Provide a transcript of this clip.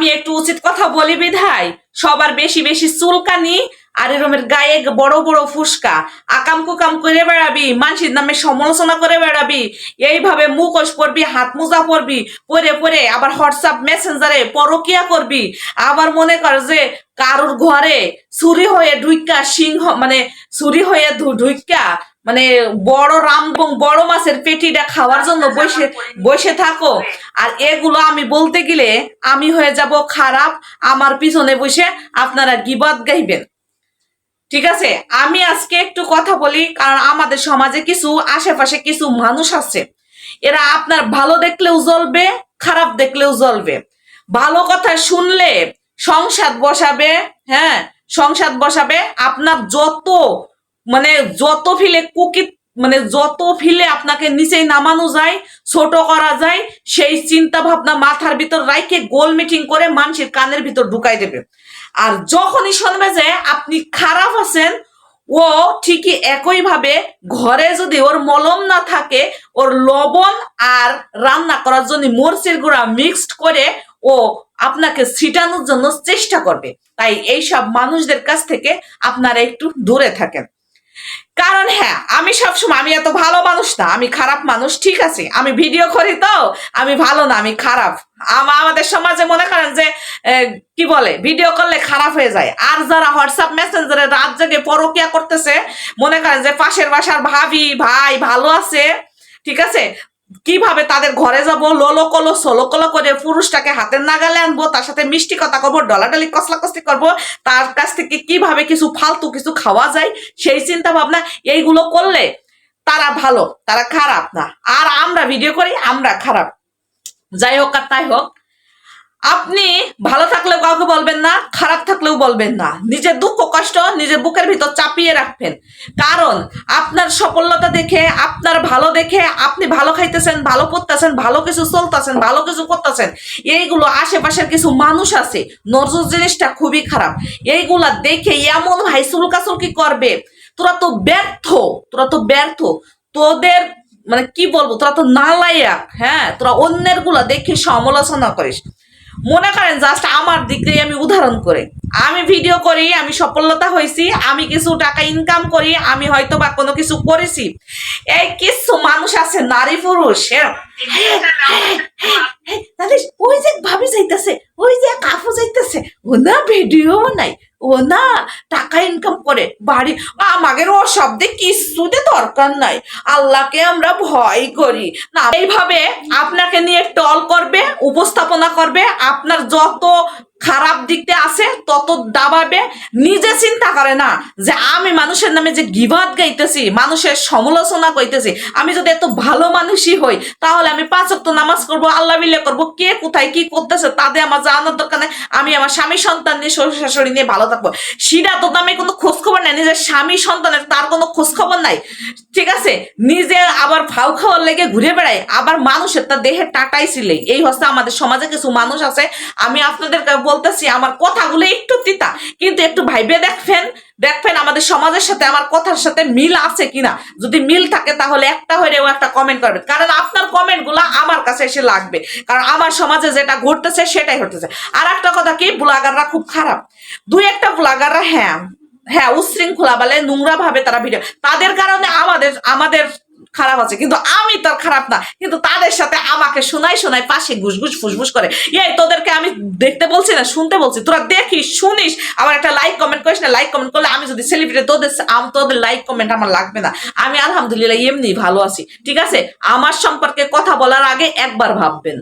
আমি একটু উচিত কথা বলি বিধায়। সবার বেশি বেশি চুলকানি আর এরমের গায়ে বড় বড় ফুসকা। আকাম কুকাম করে বেড়াবি মানুষের নামে সমালোচনা করে বেড়াবি, এইভাবে মুখোশ পরবি, হাত মোজা পরবি, পরে পরে আবার হোয়াটসঅ্যাপ মেসেঞ্জারে পরকিয়া করবি। আবার মনে কর যে কারুর ঘরে চুরি হয়ে ঢুইকা সিংহ মানে চুরি হয়ে ঢুইকা মানে বড় রাম এবং বড় মাছের পেটিটা খাওয়ার জন্য বসে বসে থাকো। আর এগুলো আমি বলতে গেলে আমি হয়ে যাব খারাপ, আমার পিছনে বসে আপনারা গিবত গাইবেন। ঠিক আছে? আমি আজকে একটু কথা বলি, কারণ আমাদের সমাজে কিছু, আশেপাশে কিছু মানুষ আছে। এরা আপনার ভালো দেখলেও জ্বলবে, খারাপ দেখলেও জ্বলবে। ভালো কথা শুনলে সংসার বসাবে হ্যাঁ? সংসার বসাবে, আপনার যত মানে যত ফিলে কুকি মানে যত ফিলে আপনাকে নিচেই নামানো যায়, ছোট করা যায়, সেই চিন্তা ভাবনা মাথার ভিতর রাইকে গোল মিটিং করে মানুষের কানের ভিতর ঢুকাই দেবে। আর যখনই শুনবে যে আপনি খারাপ আছেন, ও ঠিকই একই ভাবে ঘরে যদি ওর মলম না থাকে, ওর লবণ আর রান্না করার জন্য মরচির গুঁড়া মিক্সড করে ও আপনাকে ছিটানোর জন্য চেষ্টা করবে। তাই এইসব মানুষদের কাছ থেকে আপনারা একটু দূরে থাকেন। কারণ হ্যাঁ আমি সবসময়, আমি এত ভালো মানুষ না, আমি খারাপ মানুষ, ঠিক আছে? আমি ভিডিও করি তো, আমি ভালো না, আমি খারাপ। আমাদের সমাজে মনে করেন যে কি বলে ভিডিও করলে খারাপ হয়ে যায়। আর যারা হোয়াটসঅ্যাপ মেসেঞ্জারে রাত জেগে পরকিয়া করতেছে, মনে করেন যে পাশের বাসার ভাবি, ভাই ভালো আছে, ঠিক আছে? কীভাবে তাদের ঘরে যাব, লোলো কলো, সোলো কলো করে পুরুষটাকে হাতের নাগালে আনব, তার সাথে মিষ্টি কথা করব, ডলাডালি কসলা কসলি করব, তার কাছ থেকে কীভাবে কিছু ফালতু কিছু খাওয়া যায়, সেই চিন্তা ভাবনা, এইগুলো করলে তারা ভালো, তারা খারাপ না। আর আমরা ভিডিও করি, আমরা খারাপ। যাই হোক আর তাই হোক আপনি ভালো থাকলেও কাউকে বলবেন না, খারাপ থাকলেও বলবেন না। নিজের দুঃখ, কষ্ট নিজের বুকের ভিতর চাপিয়ে রাখবেন। কারণ আপনার সফলতা দেখে, আপনার ভালো দেখে, আপনি ভালো খাইতেছেন, ভালো পড়তেছেন, ভালো কিছু চলতেছেন, ভালো কিছু করতেছেন, এইগুলো আশেপাশের কিছু মানুষ আছে, নজর জিনিসটা খুবই খারাপ। এইগুলা দেখে এমন ভাই চুলকাচুলকি করবে? তোরা তো ব্যর্থ, তোরা তো ব্যর্থ। তোদের মানে কি বলব, তোরা তো নালাইয়াক হ্যাঁ? তোরা অন্যেরগুলা দেখে সমালোচনা করিস। মনে করেন জাস্ট আমার দিক দিয়ে আমি উদাহরণ করে। আমি ভিডিও করি আমি সফলতা হয়েছি আমি কিছু টাকা ইনকাম করি আমি হয়তো বা কোনো কিছু করেছি। এই কিছু মানুষ আছে নারী পুরুষ হ্যাঁ, ওই যে ভাবি যাইতেছে ওই যে কাফু যাইতেছে না ভিডিও নাই। ও না, টাকা ইনকাম করে। বাড়ি আমাদের ও শব্দে কিছুতে দরকার নাই। আল্লাহকে আমরা ভয় করি। না, এইভাবে আপনাকে নিয়ে টল করবে, উপস্থাপনা করবে, আপনার যত খারাপ দিকটা আছে, তত দাবাবে নিজে চিন্তা করে না যে আমি মানুষের নামে যে গিবাদ গাইতেছি, মানুষের সমালোচনা কইতেছি, আমি যদি এত ভালো মানুষই হই, তাহলে আমি পাঁচ ওয়াক্ত নামাজ করব, আল্লাহ বিলে করব, কে কোথায় কি করতেছে তাদের আমার জানার দরকার নেই, আমি আমার স্বামী সন্তান নিয়ে শ্বশুর শাশুড়ি নিয়ে ভালো থাকব। সেটা তো আমি কোনো খোঁজ খবর নাই, নিজের স্বামী সন্তানের তার কোনো খোঁজ খবর নাই। ঠিক আছে? নিজে আবার ফাউ খাওয়ার লেগে ঘুরে বেড়ায় আবার মানুষের তার দেহে টাটাই ছিলে। এই হচ্ছে আমাদের সমাজে কিছু মানুষ আছে, আমি আপনাদেরকে বলতেছি, আমার কথাগুলো একটু তিতা, কিন্তু একটু ভাইবে দেখবেন দেখবেন আমাদের সমাজের সাথে আমার কথার সাথে মিল আছে কিনা। যদি মিল থাকে তাহলে একটা হলেও একটা কমেন্ট করবেন। কারণ আপনার কমেন্টগুলা আমার কাছে এসে লাগবে। কারণ আমার সমাজে যেটা ঘটতেছে সেটাই ঘটতেছে। আর একটা কথা কি, ব্লগাররা খুব খারাপ। দুই একটা ব্লগাররা হ্যাঁ হ্যাঁ উশৃঙ্খলা বলে নোংরা ভাবে তারা ভিডিও তাদের কারণে আমাদের আমাদের খারাপ আছে, কিন্তু আমি তো আর খারাপ না। কিন্তু তাদের সাথে আমাকে শোনাই শোনাই পাশে ঘুসঘুস ফুসফুস করে। এই তোদেরকে আমি দেখতে বলছি না, শুনতে বলছি। তোরা দেখিস, শুনিস, আমার একটা লাইক কমেন্ট করিস না লাইক কমেন্ট করলে আমি যদি সেলিব্রিটি তোদের তোদের লাইক কমেন্ট আমার লাগবে না। আমি আলহামদুলিল্লাহ এমনি ভালো আছি, ঠিক আছে? আমার সম্পর্কে কথা বলার আগে একবার ভাববেন।